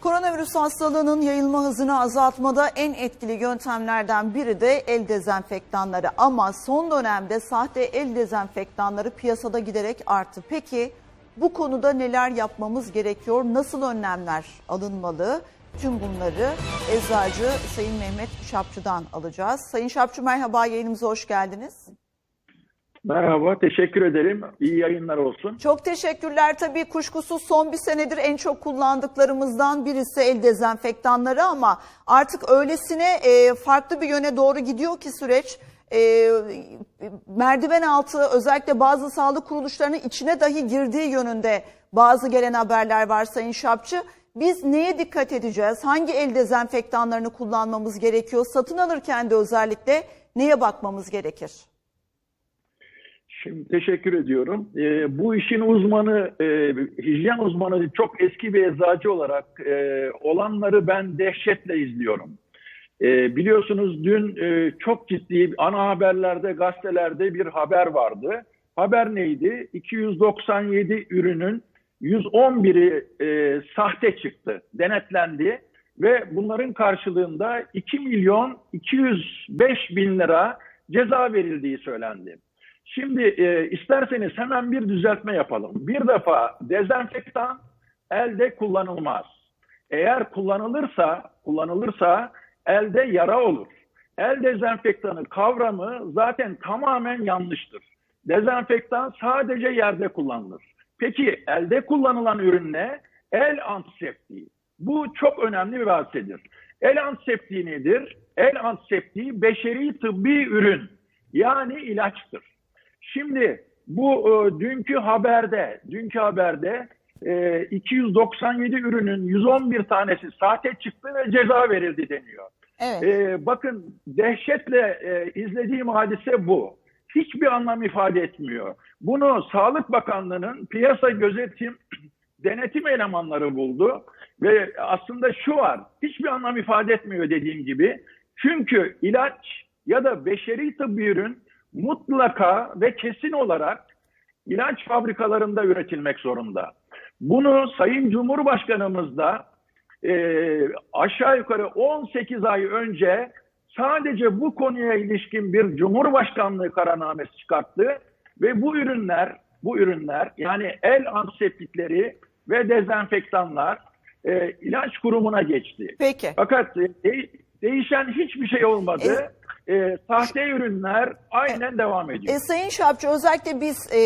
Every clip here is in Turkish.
Koronavirüs hastalığının yayılma hızını azaltmada en etkili yöntemlerden biri de el dezenfektanları. Ama son dönemde sahte el dezenfektanları piyasada giderek arttı. Peki bu konuda neler yapmamız gerekiyor? Nasıl önlemler alınmalı? Tüm bunları eczacı Sayın Mehmet Şapçı'dan alacağız. Sayın Şapçı merhaba yayınımıza hoş geldiniz. Merhaba, teşekkür ederim. İyi yayınlar olsun. Çok teşekkürler. Tabii kuşkusuz son bir senedir en çok kullandıklarımızdan birisi el dezenfektanları ama artık öylesine e, farklı bir yöne doğru gidiyor ki süreç. E, merdiven altı özellikle bazı sağlık kuruluşlarının içine dahi girdiği yönünde bazı gelen haberler var Sayın Şapçı. Biz neye dikkat edeceğiz? Hangi el dezenfektanlarını kullanmamız gerekiyor? Satın alırken de özellikle neye bakmamız gerekir? Şimdi teşekkür ediyorum. Ee, bu işin uzmanı, e, hijyen uzmanı çok eski bir eczacı olarak e, olanları ben dehşetle izliyorum. E, biliyorsunuz dün e, çok ciddi ana haberlerde, gazetelerde bir haber vardı. Haber neydi? 297 ürünün 111'i e, sahte çıktı, denetlendi ve bunların karşılığında 2 milyon 205 bin lira ceza verildiği söylendi. Şimdi e, isterseniz hemen bir düzeltme yapalım. Bir defa dezenfektan elde kullanılmaz. Eğer kullanılırsa, kullanılırsa elde yara olur. El dezenfektanı kavramı zaten tamamen yanlıştır. Dezenfektan sadece yerde kullanılır. Peki elde kullanılan ürün ne? El antiseptiği. Bu çok önemli bir hadsedir. El antiseptiği nedir? El antiseptiği beşeri tıbbi ürün. Yani ilaçtır. Şimdi bu e, dünkü haberde, dünkü haberde e, 297 ürünün 111 tanesi sahte çıktı ve ceza verildi deniyor. Evet. E, bakın dehşetle e, izlediğim hadise bu. Hiçbir anlam ifade etmiyor. Bunu Sağlık Bakanlığı'nın piyasa gözetim denetim elemanları buldu ve aslında şu var. Hiçbir anlam ifade etmiyor dediğim gibi. Çünkü ilaç ya da beşeri tıbbi ürün mutlaka ve kesin olarak ilaç fabrikalarında üretilmek zorunda. Bunu Sayın Cumhurbaşkanımız da e, aşağı yukarı 18 ay önce sadece bu konuya ilişkin bir Cumhurbaşkanlığı kararnamesi çıkarttı ve bu ürünler, bu ürünler yani el antiseptikleri ve dezenfektanlar e, ilaç kurumuna geçti. Peki. Fakat de- değişen hiçbir şey olmadı. E, sahte ürünler aynen devam ediyor. E, Sayın Şapçı özellikle biz e,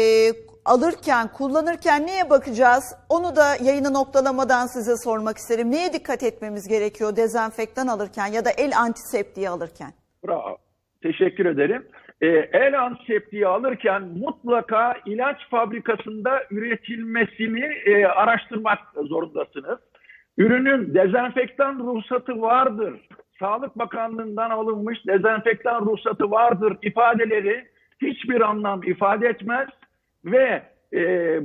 alırken, kullanırken neye bakacağız? Onu da yayını noktalamadan size sormak isterim. Neye dikkat etmemiz gerekiyor dezenfektan alırken ya da el antiseptiği alırken? Bravo. Teşekkür ederim. Ee, el antiseptiği alırken mutlaka ilaç fabrikasında üretilmesini e, araştırmak zorundasınız. Ürünün dezenfektan ruhsatı vardır. Sağlık Bakanlığı'ndan alınmış dezenfektan ruhsatı vardır ifadeleri hiçbir anlam ifade etmez ve e,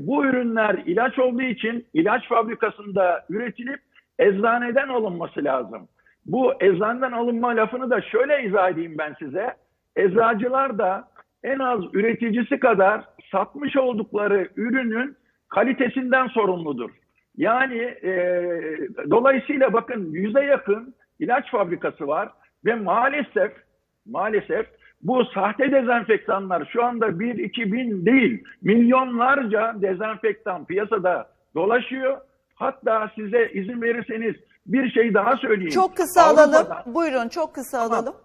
bu ürünler ilaç olduğu için ilaç fabrikasında üretilip eczaneden alınması lazım. Bu eczaneden alınma lafını da şöyle izah edeyim ben size. Eczacılar da en az üreticisi kadar satmış oldukları ürünün kalitesinden sorumludur. Yani e, dolayısıyla bakın yüze yakın ilaç fabrikası var ve maalesef maalesef bu sahte dezenfektanlar şu anda 1 2 bin değil milyonlarca dezenfektan piyasada dolaşıyor. Hatta size izin verirseniz bir şey daha söyleyeyim. Çok kısa Avrupa'dan- alalım. Buyurun çok kısa alalım.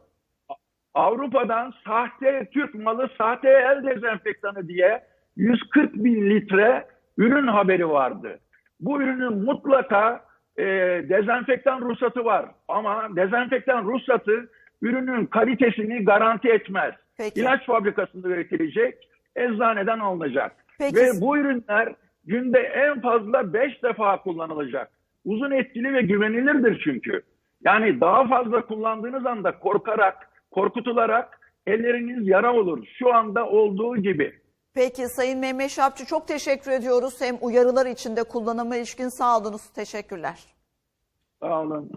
Avrupa'dan sahte Türk malı, sahte el dezenfektanı diye 140 bin litre ürün haberi vardı. Bu ürünün mutlaka e, dezenfektan ruhsatı var. Ama dezenfektan ruhsatı ürünün kalitesini garanti etmez. Peki. İlaç fabrikasında üretilecek, eczaneden alınacak. Peki. Ve bu ürünler günde en fazla 5 defa kullanılacak. Uzun etkili ve güvenilirdir çünkü. Yani daha fazla kullandığınız anda korkarak, korkutularak elleriniz yara olur. Şu anda olduğu gibi. Peki Sayın Mehmet Şapçı çok teşekkür ediyoruz. Hem uyarılar içinde kullanıma ilişkin sağ olunuz. Teşekkürler. Sağ olun.